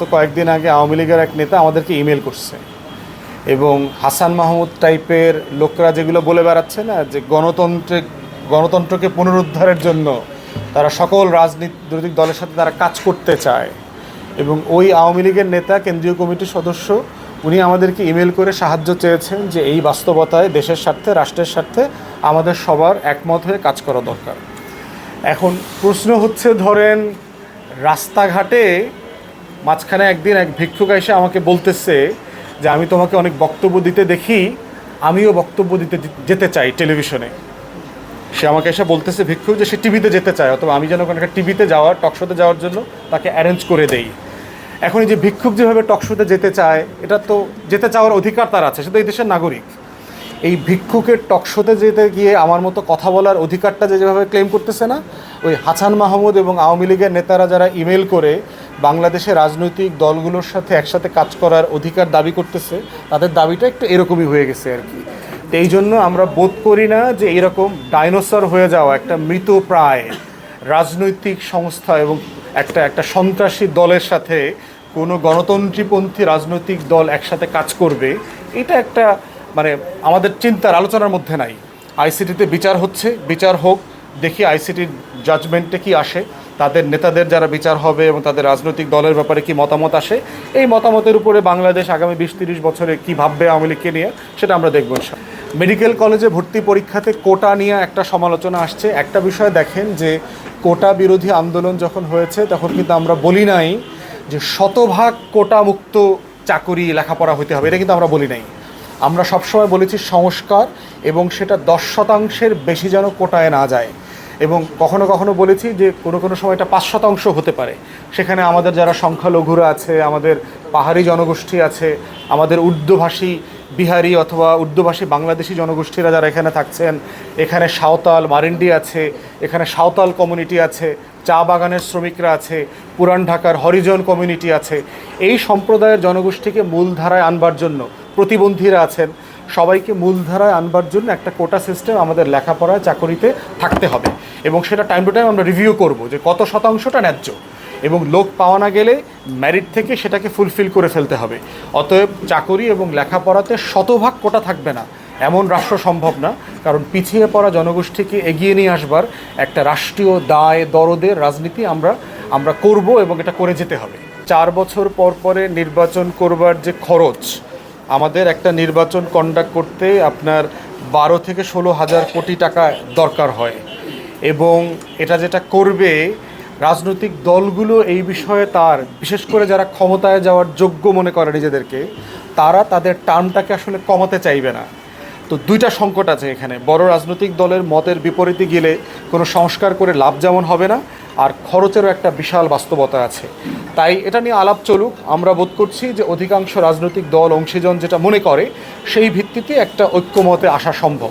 তো কয়েকদিন আগে আওয়ামী লীগের এক নেতা আমাদেরকে ইমেল করছে। এবং হাসান মাহমুদ টাইপের লোকরা যেগুলো বলে বেড়াচ্ছে না, যে গণতন্ত্রে, গণতন্ত্রকে পুনরুদ্ধারের জন্য তারা সকল রাজনৈতিক দলের সাথে তারা কাজ করতে চায়। এবং ওই আওয়ামী লীগের নেতা, কেন্দ্রীয় কমিটির সদস্য, উনি আমাদেরকে ইমেল করে সাহায্য চেয়েছেন যে এই বাস্তবতায় দেশের স্বার্থে, রাষ্ট্রের স্বার্থে আমাদের সবার একমত হয়ে কাজ করা দরকার। এখন প্রশ্ন হচ্ছে, ধরেন রাস্তাঘাটে মাঝখানে একদিন এক ভিক্ষুক এসে আমাকে বলতেছে যে, আমি তোমাকে অনেক বক্তব্য দিতে দেখি, আমিও বক্তব্য দিতে যেতে চাই টেলিভিশনে। সে আমাকে এসে বলতেছে ভিক্ষুক যে সে টিভিতে যেতে চায়, অথবা আমি যেন কোনো একটা টিভিতে যাওয়ার টকশোতে যাওয়ার জন্য তাকে অ্যারেঞ্জ করে দেই। এখন এই যে ভিক্ষুক যেভাবে টকশোতে যেতে চায়, এটা তো যেতে চাওয়ার অধিকার তার আছে, সে তো এই দেশের নাগরিক। এই ভিক্ষুকের টকশোতে যেতে গিয়ে আমার মতো কথা বলার অধিকারটা যে যেভাবে ক্লেম করতেছে না, ওই হাসান মাহমুদ এবং আওয়ামী লীগের নেতারা যারা ইমেল করে বাংলাদেশের রাজনৈতিক দলগুলোর সাথে একসাথে কাজ করার অধিকার দাবি করতেছে, তাদের দাবিটা একটু এরকমই হয়ে গেছে আর কি। তো এই জন্য আমরা বোধ করি না যে এরকম ডাইনোসর হয়ে যাওয়া, একটা মৃত প্রায় রাজনৈতিক সংস্থা এবং একটা একটা সন্ত্রাসী দলের সাথে কোনো গণতন্ত্রীপন্থী রাজনৈতিক দল একসাথে কাজ করবে, এটা একটা মানে আমাদের চিন্তার আলোচনার মধ্যে নাই। আইসিটিতে বিচার হচ্ছে, বিচার হোক, দেখি আইসিটির জাজমেন্টে কি আসে। তাদের নেতাদের যারা বিচার হবে এবং তাদের রাজনৈতিক দলের ব্যাপারে কি মতামত আসে, এই মতামতের উপরে বাংলাদেশ আগামী বিশ তিরিশ বছরে কি ভাববে আওয়ামী লীগকে নিয়ে, সেটা আমরা দেখব মেডিকেল কলেজে ভর্তি পরীক্ষাতে কোটা নিয়ে একটা সমালোচনা আসছে। একটা বিষয় দেখেন যে, কোটা বিরোধী আন্দোলন যখন হয়েছে, তখন কিন্তু আমরা বলি নাই যে শতভাগ কোটা মুক্ত চাকরি লেখাপড়া হতে হবে, এটা কিন্তু আমরা বলি নাই। আমরা সবসময় বলেছি সংস্কার এবং সেটা দশ শতাংশের বেশি যেন কোটায় না যায়। এবং কখনো কখনো বলেছি যে কোনো কোনো সময় এটা পাঁচ শতাংশ হতে পারে। সেখানে আমাদের যারা সংখ্যালঘুরা আছে, আমাদের পাহাড়ি জনগোষ্ঠী আছে, আমাদের উর্দুভাষী বিহারি অথবা উর্দুভাষী বাংলাদেশি জনগোষ্ঠীরা যারা এখানে থাকছেন, এখানে সাঁওতাল মারিন্ডি আছে, এখানে সাঁওতাল কমিউনিটি আছে, চা বাগানের শ্রমিকরা আছে, পুরান ঢাকার হরিজন কমিউনিটি আছে। এই সম্প্রদায়ের জনগোষ্ঠীকে মূলধারায় আনবার জন্য প্রতিবন্ধীরা আছেন। সবাইকে মূলধারায় আনবার জন্য একটা কোটা সিস্টেম আমাদের লেখাপড়ায়, চাকরিতে থাকতে হবে। এবং সেটা টাইম টু টাইম আমরা রিভিউ করব যে কত শতাংশটা ন্যায্য। এবং লোক পাওয়া না গেলে ম্যারিট থেকে সেটাকে ফুলফিল করে ফেলতে হবে। অতএব চাকরি এবং লেখাপড়াতে শতভাগ কোটা থাকবে না। এমন রাষ্ট্র সম্ভব না। কারণ পিছিয়ে পড়া জনগোষ্ঠীকে এগিয়ে নিয়ে আসবার একটা রাষ্ট্রীয় দায়, দরদের রাজনীতি আমরা আমরা করব এবং এটা করে যেতে হবে। চার বছর পর পরে নির্বাচন করবার যে খরচ আমাদের একটা নির্বাচন কন্ডাক্ট করতে আপনার বারো থেকে ষোলো হাজার কোটি টাকা দরকার হয়। এবং এটা যেটা করবে, রাজনৈতিক দলগুলো এই বিষয়ে তার, বিশেষ করে যারা ক্ষমতায় যাওয়ার যোগ্য মনে করে নিজেদেরকে, তারা তাদের টার্মটাকে আসলে কমাতে চাইবে না। তো দুইটা সংকট আছে এখানে। বড় রাজনৈতিক দলের মতের বিপরীতে গেলে কোনো সংস্কার করে লাভ যেমন হবে না আর খরচেরও একটা বিশাল বাস্তবতা আছে। তাই এটা নিয়ে আলাপ চলুক। আমরা বোধ করছি যে অধিকাংশ রাজনৈতিক দল অংশীজন যেটা মনে করে, সেই ভিত্তিতে একটা ঐক্যমতে আসা সম্ভব।